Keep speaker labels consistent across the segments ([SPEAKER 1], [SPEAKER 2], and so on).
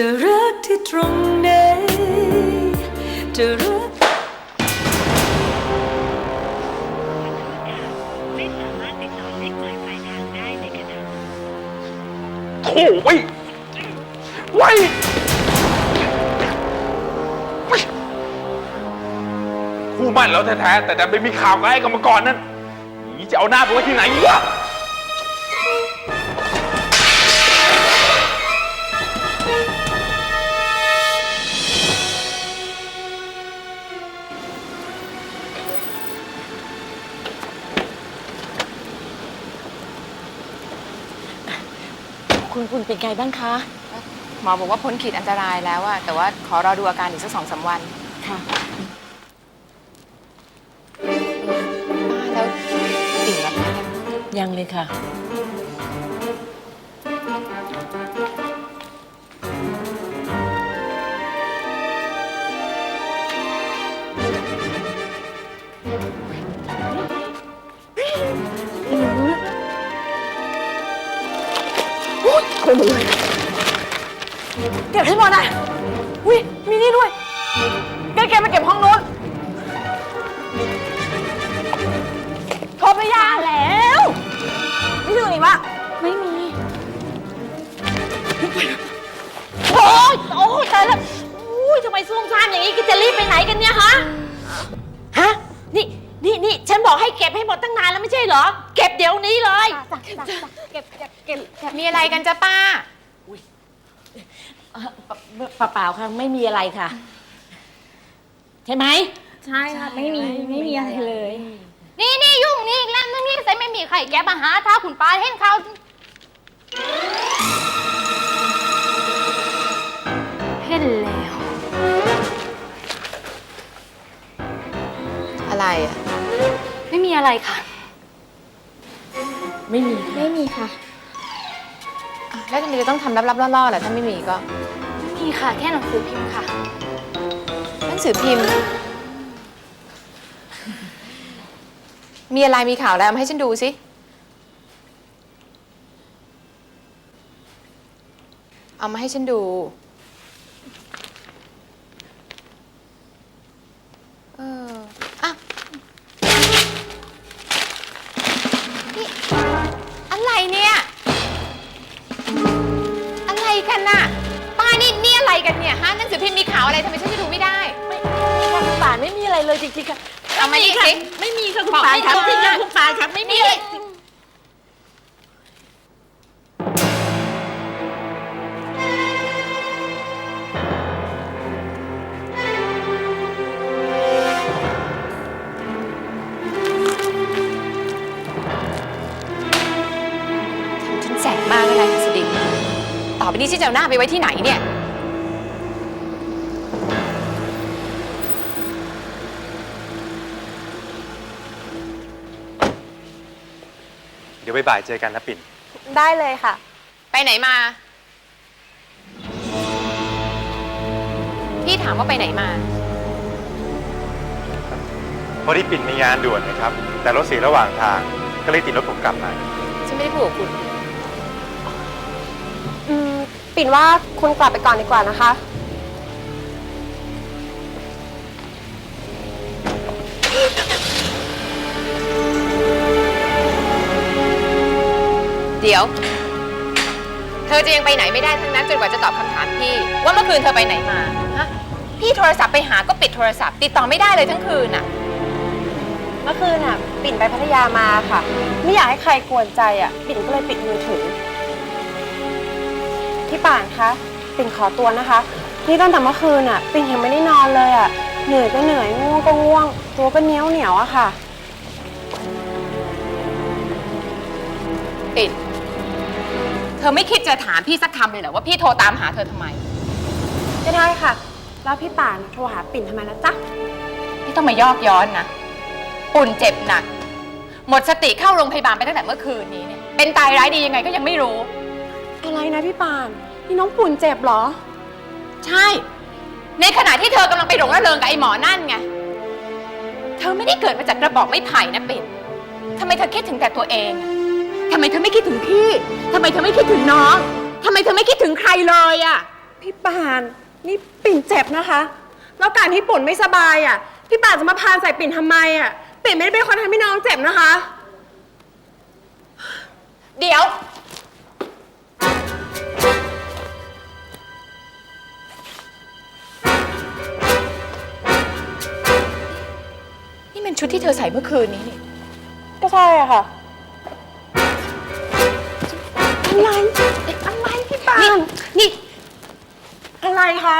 [SPEAKER 1] จะรักที่ตรงไหนจะรัก
[SPEAKER 2] ไม่สามารถติดต่อเลขหมายปลายทางได้ในขณะนี้
[SPEAKER 3] โถ่ไว้ยไว้ยเว้ยคู่มั่นแล้วแท้ๆแต่ดันไปมีข่าวกับไอ้กรรมกรนั่นนี่จะเอาหน้าไปไว้ที่ไหนวะ
[SPEAKER 4] คุณคุณเป็นไงบ้างคะ
[SPEAKER 5] หมอบอกว่าพ้นขีดอันตรายแล้วอะแต่ว่าขอรอดูอาการอีกสักสองสามวัน
[SPEAKER 4] ค่ะ
[SPEAKER 5] ป้าแล้วติ่งรับงานยัง
[SPEAKER 4] ยังเลยค่ะ
[SPEAKER 6] เก็บให้หมดนะอุ้ยมีนี่ด้วยแกแกไปเก็บห้องนู้นโทรไปยาแล้วไม่ถึงอีกวะไม่มีโอ้ยโอ้ยตายแล้วอุ้ยทำไมซุ่มซ่ามอย่างนี้แกจะรีบไปไหนกันเนี่ยฮะ นี่นี่ฉันบอกให้เก็บให้หมดตั้งนานแล้วไม่ใช่เหรอ เก็บเดี๋ยวนี้เลยเก็บเก็บเก็บ
[SPEAKER 5] มีอะไรกันจ้ะป้า
[SPEAKER 4] เปล่าๆค่ะไม่มีอะไรค่ะ ใช่ไหม
[SPEAKER 6] ใช่ค่ะไม่มีไม่มีอะไรเลย
[SPEAKER 7] นี่นี่ยุ่งนี่อีกแล้วนึงนี่ใส่ไม่มีใครแกมาหาถ้าคุณป้าเห็นเขาเห็นแล้ว
[SPEAKER 5] อะไร
[SPEAKER 7] ค่ะ
[SPEAKER 4] ไม่มี
[SPEAKER 6] ไม่มีค่ะ
[SPEAKER 5] อะแล้วทำไมจะต้องทำลับๆล่อๆล่ะถ้าไม่มีก็
[SPEAKER 7] ไม่มีค่ะ แค่หนังสือพิมพ์ค่ะ
[SPEAKER 5] หนังสือพิมพ์ มีอะไรมีข่าวอะไรเอามาให้ฉันดูสิเอามาให้ฉันดู เออ นน่ะ ป้านี่นี่อะไรกันเนี่ยฮะหนังสือพิมพ์มีข่าวอะไรทำไมฉันจะดูไม่ได้
[SPEAKER 4] ไม่มีค่ะคุณป่านไม่มีอะไรเลยจริงๆค่ะ
[SPEAKER 5] เอามานี่สิ
[SPEAKER 4] ไม่มีค่ะคุณ
[SPEAKER 5] บอก
[SPEAKER 4] ป่าน
[SPEAKER 5] ให้
[SPEAKER 4] ครับ
[SPEAKER 5] ดู
[SPEAKER 4] จริงๆ
[SPEAKER 5] นะ
[SPEAKER 4] ค่ะคุณป่านครับไม่มีอะไร
[SPEAKER 5] ฉัน อไปนี้ฉันจะเอาหน้าไปไว้ที่ไหนเนี่ย
[SPEAKER 8] เดี๋ยวบ่ายๆเจอกันนะปิ่น
[SPEAKER 6] ได้เลยค่ะ
[SPEAKER 5] ไปไหนมา พี่ถามว่าไปไหนมา
[SPEAKER 8] พอดีปิ่นมีงานด่วนนะครับ แต่รถเสียระหว่างทางก็เลยติดรถผมกลับมา
[SPEAKER 5] ฉันไม่ได้พูดกับคุณ
[SPEAKER 6] อืม ปิ่นว่าคุณกลับไปก่อนดีกว่านะคะ
[SPEAKER 5] เดี๋ยว เธอจะยังไปไหนไม่ได้ทั้งนั้นจนกว่าจะตอบคำถามพี่ ว่าเมื่อคืนเธอไปไหนมาฮะพี่โทรศัพท์ไปหาก็ปิดโทรศัพท์ ติดต่อไม่ได้เลยทั้งคืนน่ะ
[SPEAKER 6] เมื่อคืนอะ ปิ่นไปพัทยามาค่ะ ไม่อยากให้ใครกวนใจอะ ปิ่นก็เลยปิดมือถือ พี่ป่านคะปิ่นขอตัวนะคะ นี่ตั้งแต่เมื่อคืนอะปิ่นยังไม่ได้นอนเลยอะเหนื่อยก็เหนื่อยง่วงก็ง่วง ตัวก็เหนียวเหนียวๆอะค่ะ
[SPEAKER 5] ปิดเธอไม่คิดจะถามพี่สักคำเลยเหรอว่าพี่โทรตามหาเธอทำไม
[SPEAKER 6] ก็ได้ค่ะ แล้วพี่ป่านโทรหาปิ่นทำไมนะจ๊ะ
[SPEAKER 5] พี่ต้องมายอกย้อนนะปุ่นเจ็บหนัก หมดสติเข้าโรงพยาบาลไปตั้งแต่เมื่อคืนนี้เนี่ยเป็นตายร้ายดียังไงก็ยังไม่รู้
[SPEAKER 6] อะไรนะพี่ป่าน นี่น้องปุ่นเจ็บเหรอ
[SPEAKER 5] ใช่ ในขณะที่เธอกำลังไปหลงระเริงกับไอ้หมอนั่นไง เธอไม่ได้เกิดมาจากกระบอกไม้ไผ่นะเป็ดทำไมเธอคิดถึงแต่ตัวเองอะทำไมเธอไม่คิดถึงพี่ทำไมเธอไม่คิดถึงน้องทำไมเธอไม่คิดถึงใครเลยอะ
[SPEAKER 6] พี่ปาน นี่ปิ่นเจ็บนะคะ แล้วการที่ปุ่นไม่สบายอะ พี่ปานจะมาพานใส่ปิ่นทำไมอะ ปิ่นไม่ได้เป็นคนทำให้น้องเจ็บนะคะ
[SPEAKER 5] เดี๋ยว ชุดที่เธอใส่เมื่อคืนนี้นี่
[SPEAKER 6] ก็ใช่อะค่ะ อะไรอะไรพี่ปาน
[SPEAKER 5] นี่
[SPEAKER 6] อะไรคะ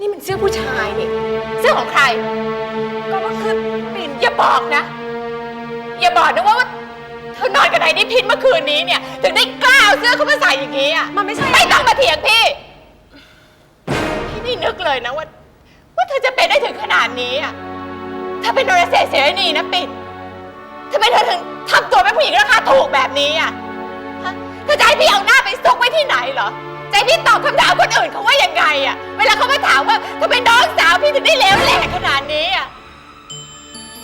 [SPEAKER 5] นี่มันเสื้อผู้ชายนี่เสื้อของใคร
[SPEAKER 6] ก็มันคือปิ่น
[SPEAKER 5] อย่าบอกนะ อย่าบอกนะว่าว่าเธอนอนกับนายนิพินเมื่อคืนนี้เนี่ย ถึงได้กล้าเอาเสื้อเขามาใส่อย่างนี้อะ
[SPEAKER 6] มันไม่ใช่
[SPEAKER 5] ไม่ต้องมาเถียงพี่พี่ไม่นึกเลยนะว่าว่าเธอจะเป็นได้ถึงขนาดนี้อะ ถ้าเป็นโดรเซเสรีนะปิ่นทำไมเธอถึงทำตัวเป็นผู้หญิงราคาถูกแบบนี้อะฮะเธอจะให้พี่เอาหน้าไปซุกไว้ที่ไหนเหรอจะให้พี่ตอบคำถามคนอื่นเขาว่ายังไงอะ เวลาเขามาถามว่าทำไมน้องสาวพี่ถึงได้เลวแหลกขนาดนี้อะ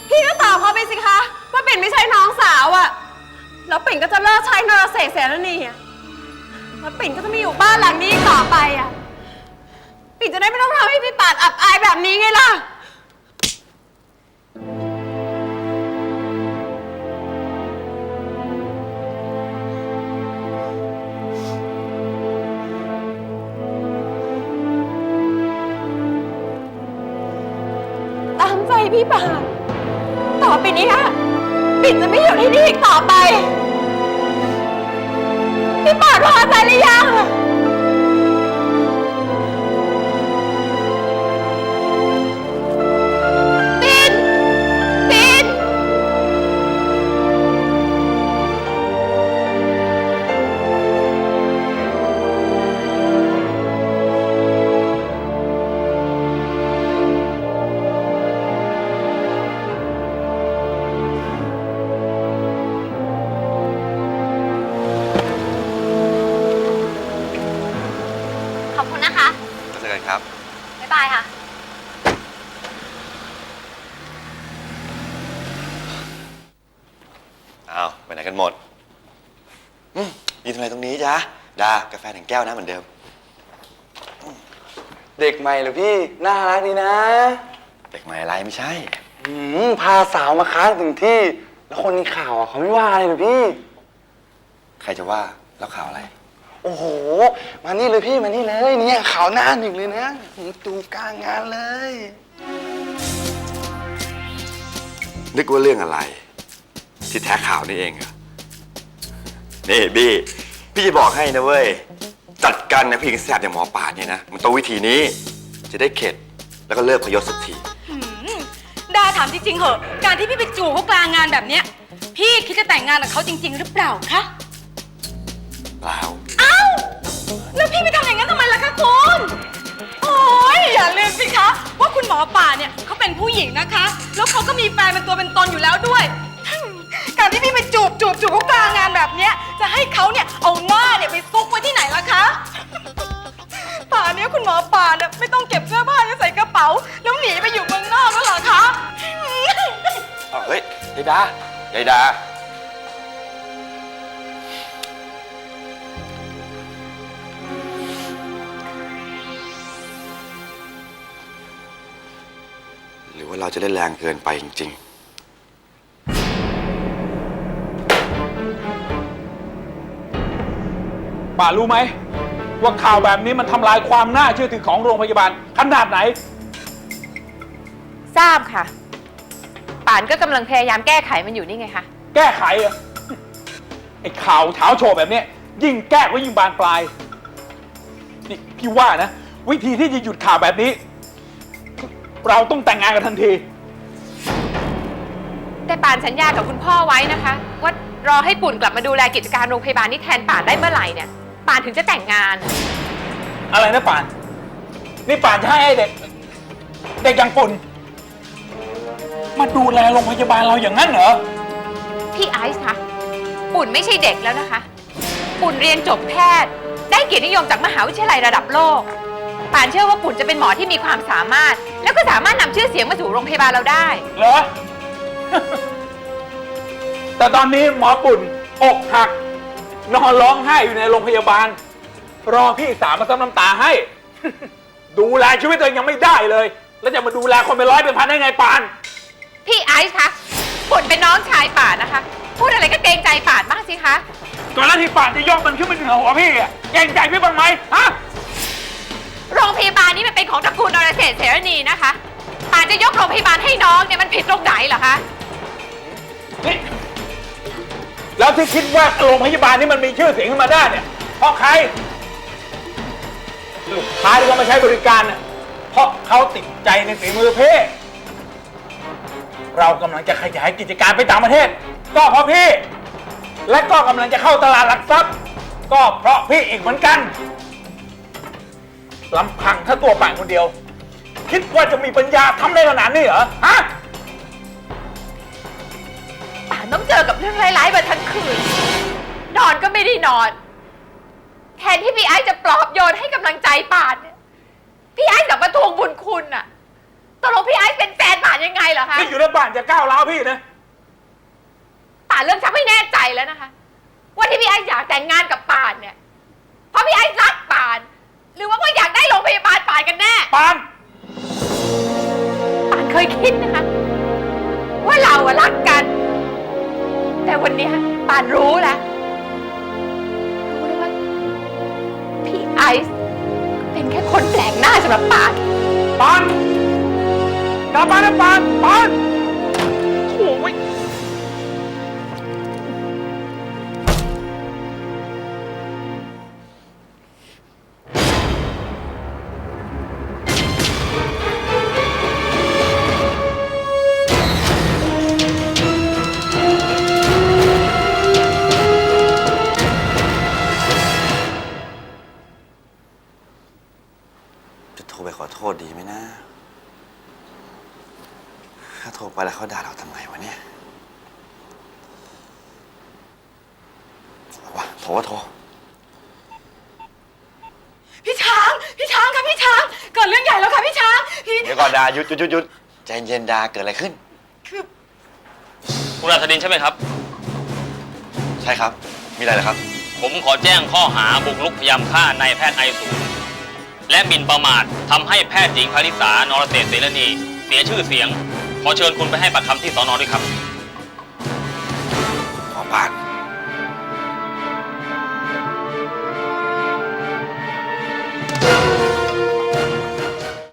[SPEAKER 6] พี่ก็ตอบเขาไปสิคะ ว่าปิ่นไม่ใช่น้องสาวอะแล้วปิ่นก็จะเลิกใช้นรเสเสรณีอะแล้วปิ่นก็จะไม่อยู่บ้านหลังนี้อีกต่อไปอะปิ่นจะได้ไม่ต้องทำให้พี่ปาดอับอายแบบนี้ไงล่ะ พี่ปาต่อไปนี้ปิ่นจะไม่อยู่ที่นี่อีกต่อไป พี่ปาดพอใจหรือยัง
[SPEAKER 9] นทำไมตรงนี้จ๊ะดากาแฟหนึ่งแก้วนะเหมือนเดิม
[SPEAKER 10] เด็กใหม่เหรอพี่ น่ารักดีนะ
[SPEAKER 9] เด็กใหม่อะไรไม่ใช่
[SPEAKER 10] อืมพาสาวมาค้างถึงที่ แล้วคนในข่าวอะเขาไม่ว่าอะไรเหรอพี่
[SPEAKER 9] ใครจะว่าแล้วข่าวอะไร
[SPEAKER 10] โอ้โห มานี่เลยพี่มานี่เลยเนี่ยข่าวหน้าหนึ่งเลยนะดูกลางงานเลย
[SPEAKER 9] นึกว่าเรื่องอะไร ที่แท้ข่าวนี่เองเหรอนี่บี้ พี่จะบอกให้นะเว้ย จัดการนะผู้หญิงแสบอย่างหมอป่านเนี่ยนะ มันต้องวิธีนี้ จะได้เข็ด แล้วก็เลิกพยศสักที
[SPEAKER 11] ดาถามจริงๆเหอะ การที่พี่ไปจูบเขากลางงานแบบเนี้ย พี่คิดจะแต่งงานกับเขาจริง ๆ หรือเปล่าคะ
[SPEAKER 9] เปล่า
[SPEAKER 11] แล้วพี่ไปทำอย่างนั้นทำไมล่ะคะคุณ โอ้ยอย่าลืมสิคะ ว่าคุณหมอป่าเนี่ยเขาเป็นผู้หญิงนะคะ แล้วเขาก็มีแฟนเป็นตัวเป็นตนอยู่แล้วด้วยการที่พี่ไป จูบจูบจูบเขากลางงานแบบเนี้ยจะให้เขาเนี่ยเอาหน้าเนี่ยไปซุกไว้ที่ไหนล่ะคะป่านเนี้ยคุณหมอป่าเนี่ยไม่ต้องเก็บเสื้อผ้าจะใส่กระเป๋า แล้วหนีไปอยู่เมืองนอกแล้วเหรอคะ
[SPEAKER 9] อ้าวเฮ้ยยายดายายดา หรือว่าเราจะเล่นแรงเกินไปจริง
[SPEAKER 3] ป่ารู้ไหม ว่าข่าวแบบนี้มันทำลายความน่าเชื่อถือของโรงพยาบาล ขนาดไหน
[SPEAKER 5] ทราบค่ะ ป่านก็กำลังพยายามแก้ไขมันอยู่นี่ไงคะ
[SPEAKER 3] แก้ไขเหรอไอ้ข่าวเช้าโชว์แบบเนี้ยยิ่งแก้ก็ยิ่งบานปลายนี่พี่ว่านะ วิธีที่จะหยุดข่าวแบบนี้ เราต้องแต่งงานกันทันที
[SPEAKER 5] แต่ป่านสัญญากับคุณพ่อไว้นะคะ ว่ารอให้ปุ่นกลับมาดูแลกิจการโรงพยาบาลนี้แทนป่านได้เมื่อไหร่เนี่ย ป่านถึงจะแต่งงาน
[SPEAKER 3] อะไรนะป่าน นี่ป่านจะให้ไอ้เด็ก เด็กอย่างปุ่น มาดูแลโรงพยาบาลเราอย่างนั้นเหรอ
[SPEAKER 5] พี่ไอซ์คะปุ่นไม่ใช่เด็กแล้วนะคะ ปุ่นเรียนจบแพทย์ ได้เกียรตินิยมจากมหาวิทยาลัยระดับโลก ป่านเชื่อว่าปุ่นจะเป็นหมอที่มีความสามารถ แล้วก็สามารถนำชื่อเสียงมาสู่โรงพยาบาลเราได้
[SPEAKER 3] เหรอ แต่ตอนนี้หมอปุ่นอกหัก นอนร้องไห้อยู่ในโรงพยาบาล รอพี่สาวมาซับน้ำตาให้ ดูแลชีวิตตัวเองยังไม่ได้เลย แล้วจะมาดูแลคนเป็นร้อยเป็นพันได้ไงปาน
[SPEAKER 5] พี่ไอซ์คะคุณเป็นน้องชายป่านนะคะ พูดอะไรก็เกรงใจป่านบ้างสิคะ
[SPEAKER 3] ก่อนหน้าที่ป่านจะยกมันขึ้นมาเหนือหัวพี่อะเกรงใจพี่บ้างไหมฮะ
[SPEAKER 5] โรงพยาบาลนี้มันเป็นของตระกูลนรเศรษฐ์เสรณีนะคะป่านจะยกโรงพยาบาลให้น้องเนี่ยมันผิดตรงไหนเหรอคะ
[SPEAKER 3] นี่แล้ว ที่คิดว่าโรงพยาบาลนี้มันมีชื่อเสียงขึ้นมาได้เนี่ยเพราะใครลูกค้าที่เขามาใช้บริการเนี่ยเพราะเขาติดใจในฝีมือเพ่เรากำลังจะขยายกิจการไปต่างประเทศ ก็เพราะพี่ และก็กำลังจะเข้าตลาดหลักทรัพย์ ก็เพราะพี่อีกเหมือนกันลำพังถ้าตัวป่านคนเดียว คิดว่าจะมีปัญญาทำได้ขนาดนี้เหรอฮะ
[SPEAKER 5] องเจอกับเรื่องร้ายๆมาทั้งคืน นอนก็ไม่ได้นอน แทนที่พี่ไอ้จะปลอบโยนให้กำลังใจป่านเนี่ยพี่ไอ้กลับมาทวงบุญคุณน่ะตกลงพี่ไอ้เป็นแฟนป่านยังไงเหรอคะ
[SPEAKER 3] นี่อยู่ในบ้านจะก้าวร้าวพี่นะ
[SPEAKER 5] ป่านเริ่มชักไม่แน่ใจแล้วนะคะ ว่าที่พี่ไอ้อยากแต่งงานกับป่านเนี่ย เพราะพี่ไอ้รักป่าน หรือว่าเพราะอยากได้โรงพยาบาลป่านกันแน่
[SPEAKER 3] ปาน
[SPEAKER 5] ป่านเคยคิดนะคะ ว่าเราอะรักกัน แต่วันเนี้ยปานรู้แล้วรู้แล้วว่าพี่ไอซ์เป็นแค่คนแปลกหน้าสำหรับปาน
[SPEAKER 3] ปานกลับมานะปานปาน
[SPEAKER 9] จะโทรไปขอโทษดีไหมนะ ถ้าโทรไปแล้วเขาด่าเราทำไงวะเนี่ยเอาวะโทรก็โทร
[SPEAKER 11] พี่ช้าง พี่ช้างค่ะพี่ช้าง เกิดเรื่องใหญ่แล้วค่ะพี่ช้าง พี่
[SPEAKER 9] เดี๋ยวก่อนดาหยุดหยุดหยุดหยุดใจเย็นดาเกิดอะไรขึ้น
[SPEAKER 11] คือ
[SPEAKER 12] คุณอัศดินใช่ไหมครับ
[SPEAKER 9] ใช่ครับ มีอะไรเหรอครับ
[SPEAKER 12] ผมขอแจ้งข้อหาบุกรุกพยายามฆ่านายแพทย์ไอศูนย์ และหมิ่นประมาททำให้แพทย์หญิงพาริสานรเศรษเสรณีเสียชื่อเสียง ขอเชิญคุณไปให้ปากคำที่สอนอด้วยครับ
[SPEAKER 9] ขอปาน